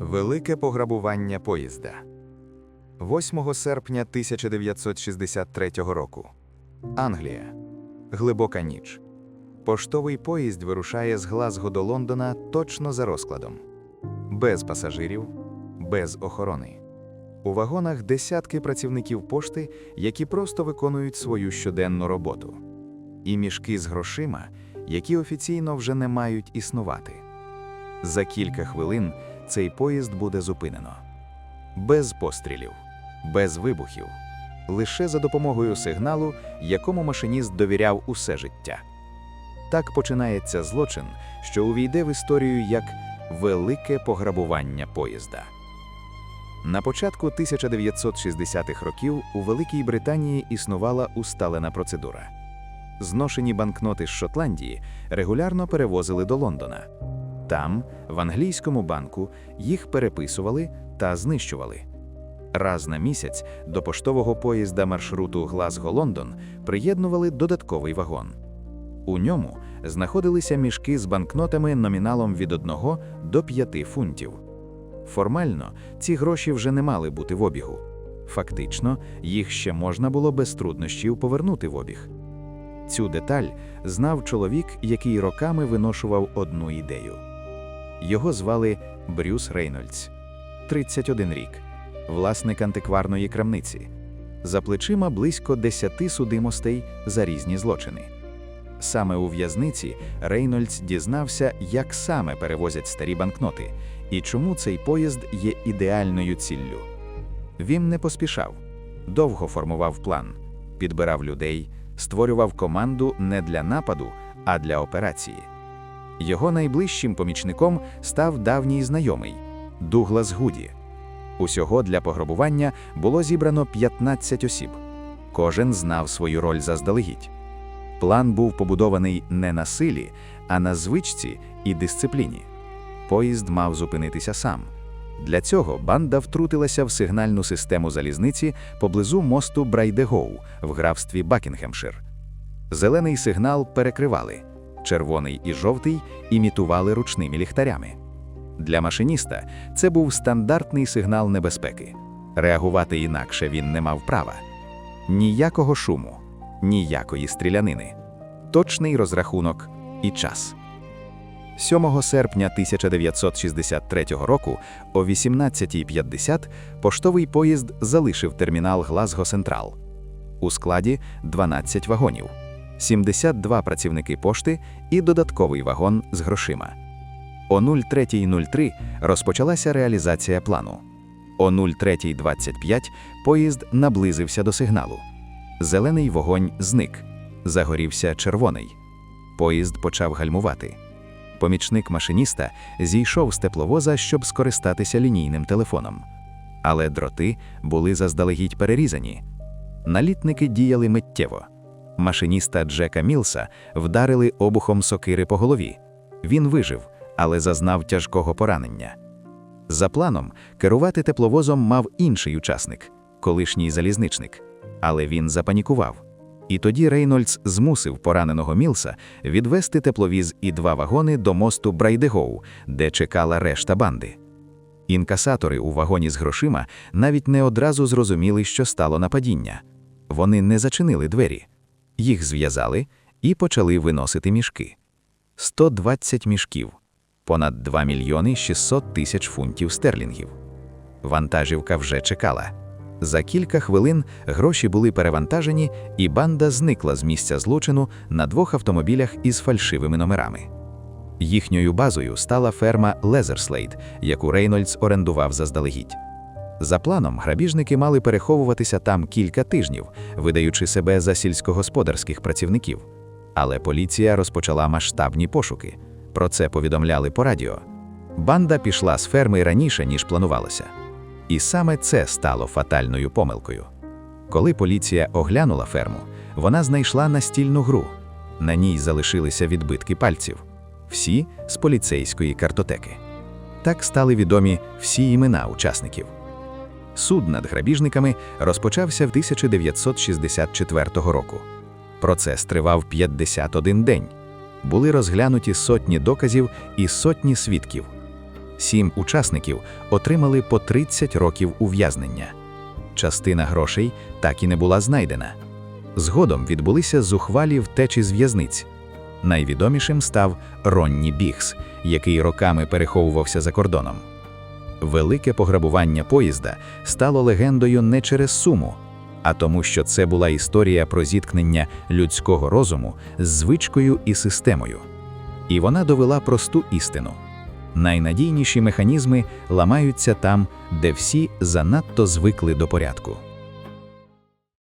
Велике пограбування поїзда 8 серпня 1963 року. Англія. Глибока ніч. Поштовий поїзд вирушає з Глазго до Лондона точно за розкладом. Без пасажирів, без охорони. У вагонах десятки працівників пошти, які просто виконують свою щоденну роботу. І мішки з грошима, які офіційно вже не мають існувати. За кілька хвилин цей поїзд буде зупинено. Без пострілів, без вибухів, лише за допомогою сигналу, якому машиніст довіряв усе життя. Так починається злочин, що увійде в історію як велике пограбування поїзда. На початку 1960-х років у Великій Британії існувала усталена процедура. Зношені банкноти з Шотландії регулярно перевозили до Лондона. Там, в англійському банку, їх переписували та знищували. Раз на місяць до поштового поїзда маршруту Глазго-Лондон приєднували додатковий вагон. У ньому знаходилися мішки з банкнотами номіналом від 1 до 5 фунтів. Формально ці гроші вже не мали бути в обігу. Фактично, їх ще можна було без труднощів повернути в обіг. Цю деталь знав чоловік, який роками виношував одну ідею. Його звали Брюс Рейнольдс, 31 рік, власник антикварної крамниці. За плечима близько 10 судимостей за різні злочини. Саме у в'язниці Рейнольдс дізнався, як саме перевозять старі банкноти і чому цей поїзд є ідеальною ціллю. Він не поспішав, довго формував план, підбирав людей, створював команду не для нападу, а для операції. Його найближчим помічником став давній знайомий Дуглас Гуді. Усього для пограбування було зібрано 15 осіб. Кожен знав свою роль заздалегідь. План був побудований не на силі, а на звичці і дисципліні. Поїзд мав зупинитися сам. Для цього банда втрутилася в сигнальну систему залізниці поблизу мосту Брайдегоу в графстві Бакінгемшир. Зелений сигнал перекривали, червоний і жовтий імітували ручними ліхтарями. Для машиніста це був стандартний сигнал небезпеки. Реагувати інакше він не мав права. Ніякого шуму, ніякої стрілянини, точний розрахунок і час. 7 серпня 1963 року о 18.50 поштовий поїзд залишив термінал Глазго Централ. У складі 12 вагонів, 72 працівники пошти і додатковий вагон з грошима. О 03.03 розпочалася реалізація плану. О 03.25 поїзд наблизився до сигналу. Зелений вогонь зник. Загорівся червоний. Поїзд почав гальмувати. Помічник машиніста зійшов з тепловоза, щоб скористатися лінійним телефоном. Але дроти були заздалегідь перерізані. Налітники діяли миттєво. Машиніста Джека Мілса вдарили обухом сокири по голові. Він вижив, але зазнав тяжкого поранення. За планом, керувати тепловозом мав інший учасник колишній залізничник. Але він запанікував. І тоді Рейнольдс змусив пораненого Мілса відвести тепловіз і два вагони до мосту Брайдегоу, де чекала решта банди. Інкасатори у вагоні з грошима навіть не одразу зрозуміли, що стало нападіння. Вони не зачинили двері, їх зв'язали і почали виносити мішки. 120 мішків, понад 2 мільйони 600 тисяч фунтів стерлінгів. Вантажівка вже чекала. За кілька хвилин гроші були перевантажені, і банда зникла з місця злочину на двох автомобілях із фальшивими номерами. Їхньою базою стала ферма Лезерслейд, яку Рейнольдс орендував заздалегідь. За планом, грабіжники мали переховуватися там кілька тижнів, видаючи себе за сільськогосподарських працівників. Але поліція розпочала масштабні пошуки. Про це повідомляли по радіо. Банда пішла з ферми раніше, ніж планувалося. І саме це стало фатальною помилкою. Коли поліція оглянула ферму, вона знайшла настільну гру. На ній залишилися відбитки пальців, всі з поліцейської картотеки. Так стали відомі всі імена учасників. Суд над грабіжниками розпочався в 1964 року. Процес тривав 51 день. Були розглянуті сотні доказів і сотні свідків. Сім учасників отримали по 30 років ув'язнення. Частина грошей так і не була знайдена. Згодом відбулися зухвалі втечі з в'язниць. Найвідомішим став Ронні Бігс, який роками переховувався за кордоном. Велике пограбування поїзда стало легендою не через суму, а тому, що це була історія про зіткнення людського розуму з звичкою і системою. І вона довела просту істину: найнадійніші механізми ламаються там, де всі занадто звикли до порядку.